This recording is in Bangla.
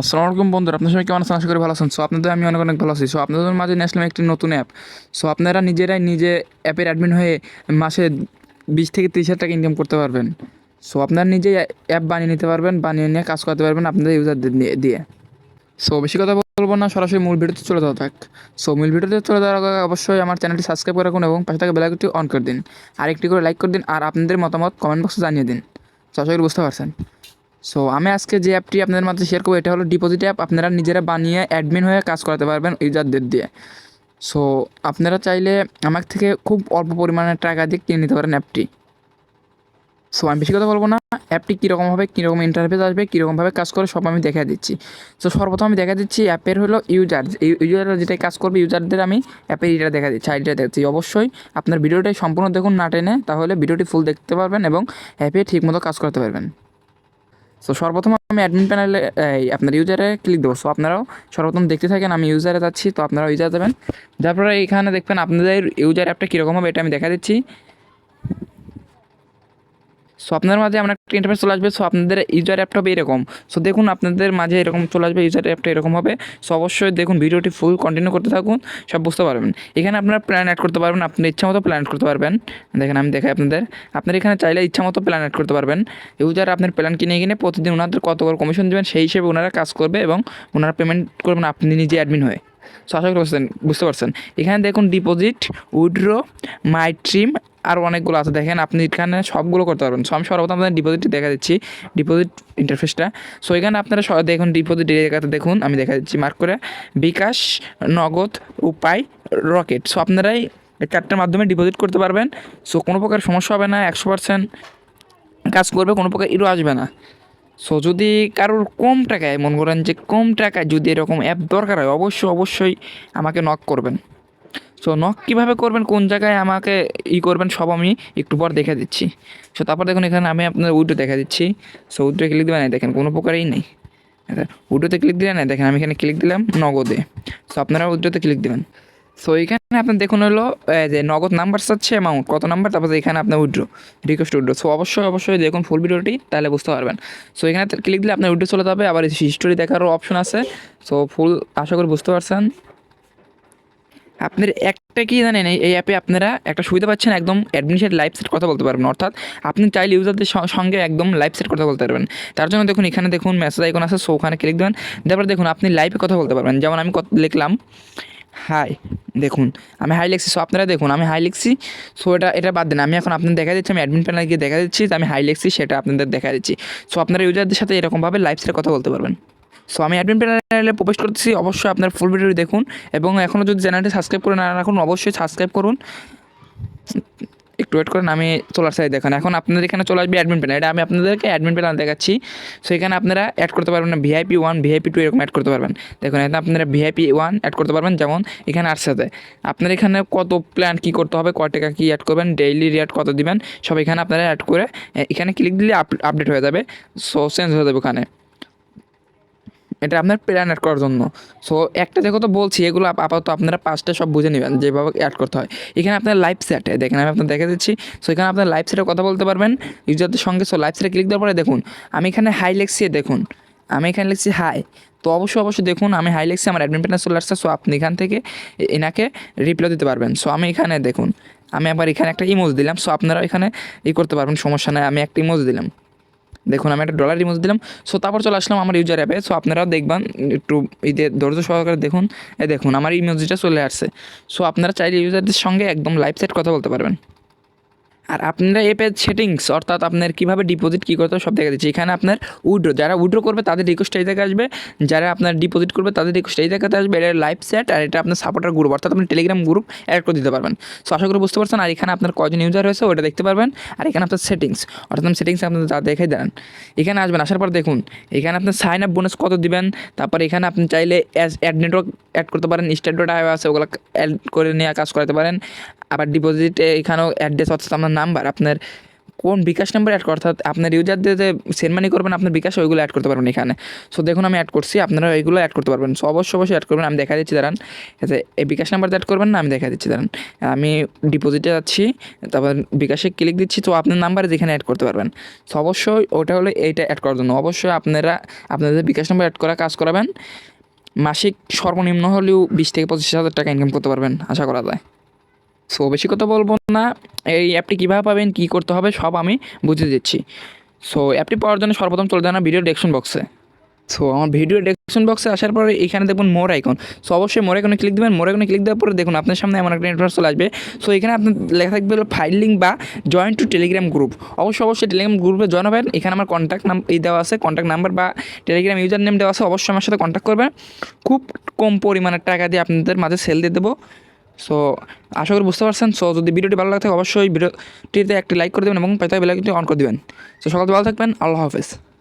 আসসালামু আলাইকুম বন্ধুরা, আপনার সবাই কেমন আছেন? আশা করি ভালো আছেন। সো আপনাদের, আমি অনেক অনেক ভালো আছি। সো আপনাদের মাঝে নিয়ে আসলাম একটি নতুন অ্যাপ সো আপনারা নিজেরাই নিজে অ্যাপের অ্যাডমিন হয়ে মাসে বিশ থেকে তিরিশ হাজার টাকা ইনকাম করতে পারবেন। সো আপনারা নিজেই অ্যাপ বানিয়ে নিতে পারবেন, বানিয়ে নিয়ে কাজ করতে পারবেন আপনাদের ইউজারদের দিয়ে। সো বেশি কথা বলব না, সরাসরি মূল ভিডিওতে চলে যাওয়া থাক। সো মূল ভিডিওতে চলে যাওয়ার অবশ্যই আমার চ্যানেলটি সাবস্ক্রাইব করে রাখুন এবং পাশে থাকা বেলাইকনটি অন করে দিন। আর একটি করে লাইক করে দিন আর আপনাদের মতামত কমেন্ট বক্সে জানিয়ে দিন। আশা বুঝতে পারছেন। সো আমি আজকে যে অ্যাপটি আপনাদের মাঝে শেয়ার করব, এটা হলো ডিপোজিট অ্যাপ আপনারা নিজেরা বানিয়ে অ্যাডমিন হয়ে কাজ করাতে পারবেন ইউজারদের দিয়ে। সো আপনারা চাইলে আমার থেকে খুব অল্প পরিমাণে টাকা দিয়ে কিনে নিতে পারেন অ্যাপটি সো আমি বেশি কথা বলব না। অ্যাপটি কীরকম হবে, কীরকম ইন্টারফেস আসবে কীরকমভাবে কাজ করে সব আমি দেখা দিচ্ছি। সো সর্বপ্রথম আমি দেখা দিচ্ছি অ্যাপের হলো ইউজার ইউজার যেটাই কাজ করবে ইউজারদের আমি অ্যাপের এটা দেখা দিচ্ছি আইডিটা দেখাচ্ছি। অবশ্যই আপনার ভিডিওটাই সম্পূর্ণ দেখুন না টেনে, তাহলে ভিডিওটি ফুল দেখতে পারবেন এবং অ্যাপে ঠিকমতো কাজ করতে পারবেন। সো সর্বপ্রথম আমি অ্যাডমিন প্যানেলে আপনার ইউজারে ক্লিক দেবো। সো আপনারাও সর্বপ্রথম দেখতে থাকেন, আমি ইউজারে যাচ্ছি, তো আপনারা ইউজার দেবেন তারপরে এইখানে দেখবেন আপনাদের ইউজার অ্যাপটা কীরকম হবে এটা আমি দেখা দিচ্ছি। সো আপনার মাঝে আমরা একটা ইন্টারফেস চলে আসবে সো আপনাদের ইউজার অ্যাপটা হবে এরকম। সো দেখুন আপনাদের মাঝে এরকম চলে আসবে ইউজার অ্যাপটা এরকম হবে। সো অবশ্যই দেখুন ভিডিওটি ফুল কন্টিনিউ করতে থাকুন, সব বুঝতে পারবেন। এখানে আপনারা প্ল্যান অ্যাড করতে পারবেন, আপনার ইচ্ছা মতো প্ল্যান করতে পারবেন। দেখেন আমি দেখাই আপনাদের। আপনার এখানে চাইলে ইচ্ছা মতো প্ল্যান অ্যাড করতে পারবেন। ইউজার আপনার প্ল্যান কিনে কিনে প্রতিদিন ওনাদের কত করে কমিশন দেবেন, সেই হিসেবে ওনারা কাজ করবে এবং ওনারা পেমেন্ট করবেন, আপনি নিজে অ্যাডমিন হয়ে। সো আশা করি বুঝতে পারছেন। এখানে দেখুন ডিপোজিট উইড্রো মাই ট্রিম আর অনেকগুলো আছে। দেখেন, আপনি এখানে সবগুলো করতে পারবেন। সো, আমি সর্বপ্রথম আপনাদের ডিপোজিটটি দেখা দিচ্ছি। ডিপোজিট ইন্টারফেসটা সো, এখানে আপনারা দেখুন ডিপোজিট জায়গাতে দেখুন, আমি দেখা দিচ্ছি মার্ক করে। বিকাশ, নগদ, উপায়, রকেট। সো, আপনারাই চারটার মাধ্যমে ডিপোজিট করতে পারবেন। সো, কোনো প্রকার সমস্যা হবে না, একশো পার্সেন্ট কাজ করবে, কোনো প্রকার ইরো আসবে না। সো, যদি কারোর কম টাকায়, মনে করেন যে কম টাকায় যদি এরকম অ্যাপ দরকার হয়, অবশ্যই অবশ্যই আমাকে নক করবেন। সো নক কীভাবে করবেন, কোন জায়গায় আমাকে ই করবেন, সব আমি একটু পর দেখে দিচ্ছি। সো তারপর দেখুন এখানে আমি আপনার উইডো দেখা দিচ্ছি। সো উইডো ক্লিক দেবেন দেখেন, কোনো প্রকারেই নেই। উইডোতে ক্লিক দিলেন না দেখেন, আমি এখানে ক্লিক দিলাম নগদে। সো আপনারা উইডোতে ক্লিক দেবেন। সো এখানে আপনার দেখুন হলো যে নগদ নাম্বার চাচ্ছে অ্যামাউন্ট কত নাম্বার তারপর এখানে আপনার উইড্রো রিকোয়েস্ট উইড্রো। সো অবশ্যই অবশ্যই দেখুন ফুল ভিডিওটি, তাহলে বুঝতে পারবেন। সো এখানে ক্লিক দিলে আপনার উইড্রো চলে যাবে। আবার হিস্টোরি দেখারও অপশন আছে। সো ফুল আশা করি বুঝতে পারছেন। আপনার একটা কি জানেন, এই অ্যাপে আপনারা একটা সুবিধা পাচ্ছেন একদম অ্যাডমিন সাথে লাইভ সেট কথা বলতে পারবেন। অর্থাৎ আপনি চাইলে ইউজারদের সঙ্গে একদম লাইভ সেট কথা বলতে পারবেন। তার জন্য দেখুন, এখানে দেখুন মেসেজ আইকন আছে সো ওখানে ক্লিক দেবেন। তারপরে দেখুন, আপনি লাইভে কথা বলতে পারবেন। যেমন আমি কত লিখলাম হাই দেখুন, আমি হাই লিখছি। সো আপনারা দেখুন, আমি হাই লিখছি। সো এটা এটা বাদ দেন। আমি এখন আপনাদের দেখা দিচ্ছি, আমি অ্যাডমিন প্যানেলে গিয়ে দেখা দিচ্ছি আমি হাই লিখছি, সেটা আপনাদের দেখা দিচ্ছি। সো আপনারা ইউজারদের সাথে এরকমভাবে লাইভ সেটে কথা বলতে পারবেন। সো আমি অ্যাডমিন প্যানেলে প্রবেশ করতেছি। অবশ্যই আপনার ফুল ভিডিওটি দেখুন এবং এখনও যদি চ্যানেলটি সাবস্ক্রাইব করে না রাখুন অবশ্যই সাবস্ক্রাইব করুন। একটু ওয়েট করেন, আমি চলার সাইড দেখান। এখন আপনাদের এখানে চলে আসবে অ্যাডমিন প্যানেল এটা আমি আপনাদেরকে অ্যাডমিন প্যানেল দেখাচ্ছি। সো এখানে আপনারা অ্যাড করতে পারবেন না। ভিআইপি ওয়ান ভিআইপি টু এরকম অ্যাড করতে পারবেন। দেখুন, এখানে আপনারা ভিআইপি ওয়ান অ্যাড করতে পারবেন। যেমন এখানে আর সাথে আপনার এখানে কত প্ল্যান কী করতে হবে কত টাকা কী অ্যাড করবেন ডেইলি রেট কত দিবেন, সব এখানে আপনারা অ্যাড করে এখানে ক্লিক দিলে আপডেট হয়ে যাবে। সো চেঞ্জ হয়ে যাবে ওখানে। এটা আপনার প্ল্যান অ্যাড করার জন্য। সো একটা দেখো তো বলছি, এগুলো আপাতত আপনারা পাঁচটা সব বুঝে নেবেন যেভাবে অ্যাড করতে হয়। এখানে আপনার লাইভ সেট দেখেন, আমি আপনার দেখে দিচ্ছি। সো এখানে আপনার লাইভ সেটে কথা বলতে পারবেন। ইউজারদের সঙ্গে সো লাইভ সেটে ক্লিক দেওয়ার পরে দেখুন, আমি এখানে হাই লিখছি, দেখুন। আমি এখানে লিখছি হাই তো অবশ্যই অবশ্যই দেখুন, আমি হাই লিখছি, আমার অ্যাডমিন প্যানেল চলে আসছে। সো আপনি এখান থেকে এনাকে রিপ্লাই দিতে পারবেন। সো আমি এখানে দেখুন, আমি আবার এখানে একটা ইমোজ দিলাম। সো আপনারা এখানে ই করতে পারবেন, সমস্যা নেই, আমি একটা ইমোজ দিলাম। দেখুন, আমি একটা ডলার ইমোজ দিলাম সো তারপর চলে আসলাম আমার ইউজার অ্যাপে সো আপনারাও দেখবেন, একটু ঈদের ধৈর্য সহকারে দেখুন। এ দেখুন, আমার ইমোজিটা চলে আসছে। সো আপনারা চাইলে ইউজারদের সঙ্গে একদম লাইভ সেট কথা বলতে পারবেন। আর আপনারা এপের সেটিংস অর্থাৎ আপনার কীভাবে ডিপোজিট কী করতে সব দেখা দিচ্ছি এখানে আপনার উইড্রো যারা উইড্রো করবে তাদের রিকোয়েস্ট এই জায়গায় আসবে। যারা আপনার ডিপোজিট করবে তাদের রিকোয়েস্ট এই জায়গাতে আসবে। এটা লাইভ সেট আর এটা আপনার সাপোর্টার গ্রুপ অর্থাৎ আপনি টেলিগ্রাম গ্রুপ অ্যাড করে দিতে পারবেন। সো আশা করি বুঝতে পারছেন। আর এখানে আপনার কয়জন ইউজার হয়েছে ওটা দেখতে পারবেন। আর এখানে আপনার সেটিংস অর্থাৎ সেটিংস আপনার যা দেখে দেন। এখানে আসবেন, আসার পর দেখুন, এখানে আপনার সাইন আপ বোনাস কত দিবেন? তারপর এখানে আপনি চাইলে অ্যাড নেটওয়ার্ক অ্যাড করতে পারেন। স্টেট ডট আছে ওগুলো অ্যাড করে নিয়ে কাজ করাতে পারেন। আবার ডিপোজিটে এখানেও অ্যাড্রেস অর্থাৎ আপনার নাম্বার আপনার কোন বিকাশ নাম্বার অ্যাড অর্থাৎ আপনার ইউজারদের যে সেন্ড মানি করবেন, আপনার বিকাশ ওইগুলো অ্যাড করতে পারবেন এখানে। সো দেখুন আমি অ্যাড করছি, আপনারা ওইগুলো অ্যাড করতে পারবেন। সো অবশ্যই অবশ্যই অ্যাড করবেন, আমি দেখা দিচ্ছি, দাঁড়ান। এতে এই বিকাশ নাম্বার অ্যাড করবেন না, আমি দেখা দিচ্ছি, দাঁড়ান। আমি ডিপোজিটে যাচ্ছি, তারপর বিকাশে ক্লিক দিচ্ছি, তো আপনার নাম্বার যেখানে অ্যাড করতে পারবেন। সো অবশ্যই ওটা হলো এইটা অ্যাড করার জন্য। অবশ্যই আপনারা, আপনাদের বিকাশ নাম্বার অ্যাড করা, কাজ করাবেন। মাসিক সর্বনিম্ন হলেও বিশ থেকে পঁচিশ হাজার টাকা ইনকাম করতে পারবেন, আশা করা যায়। সো বেশি কথা বলব না। এই অ্যাপটি কীভাবে পাবেন, কী করতে হবে, সব আমি বুঝিয়ে দিচ্ছি। সো অ্যাপটি পাওয়ার জন্য সর্বপ্রথম চলে যান ভিডিও ডেকশন বক্সে সো আমার ভিডিও ডেসক্রিপশন বক্সে আসার পরে এখানে দেখুন মোর আইকন সো অবশ্যই মোর আইকনে ক্লিক দেবেন মোর আইকনে ক্লিক দেওয়ার পরে দেখুন আপনার সামনে এমন একটা নেটওয়ার্ক চলে আসবে। সো এখানে আপনার লেখা থাকবে হলো ফাইল লিঙ্ক বা জয়েন টু টেলিগ্রাম গ্রুপ অবশ্যই অবশ্যই টেলিগ্রাম গ্রুপে জয়েন হবেন। এখানে আমার কন্ট্যাক্ট নাম এই দেওয়া আছে কন্ট্যাক্ট নাম্বার বা টেলিগ্রাম ইউজার নেম দেওয়া আছে, অবশ্যই আমার সাথে কন্ট্যাক্ট করবেন। খুব কম পরিমাণের টাকা দিয়ে আপনাদের মাঝে সেল দিয়ে দেবো। সো আশা করি বুঝতে পারছেন। সো যদি ভিডিওটি ভালো লাগে অবশ্যই ভিডিওটিতে একটি লাইক করে দেবেন এবং পেতে বেলাইকটি অন করে দেবেন। সো সকাল ভালো থাকবেন। আল্লাহ হাফেজ।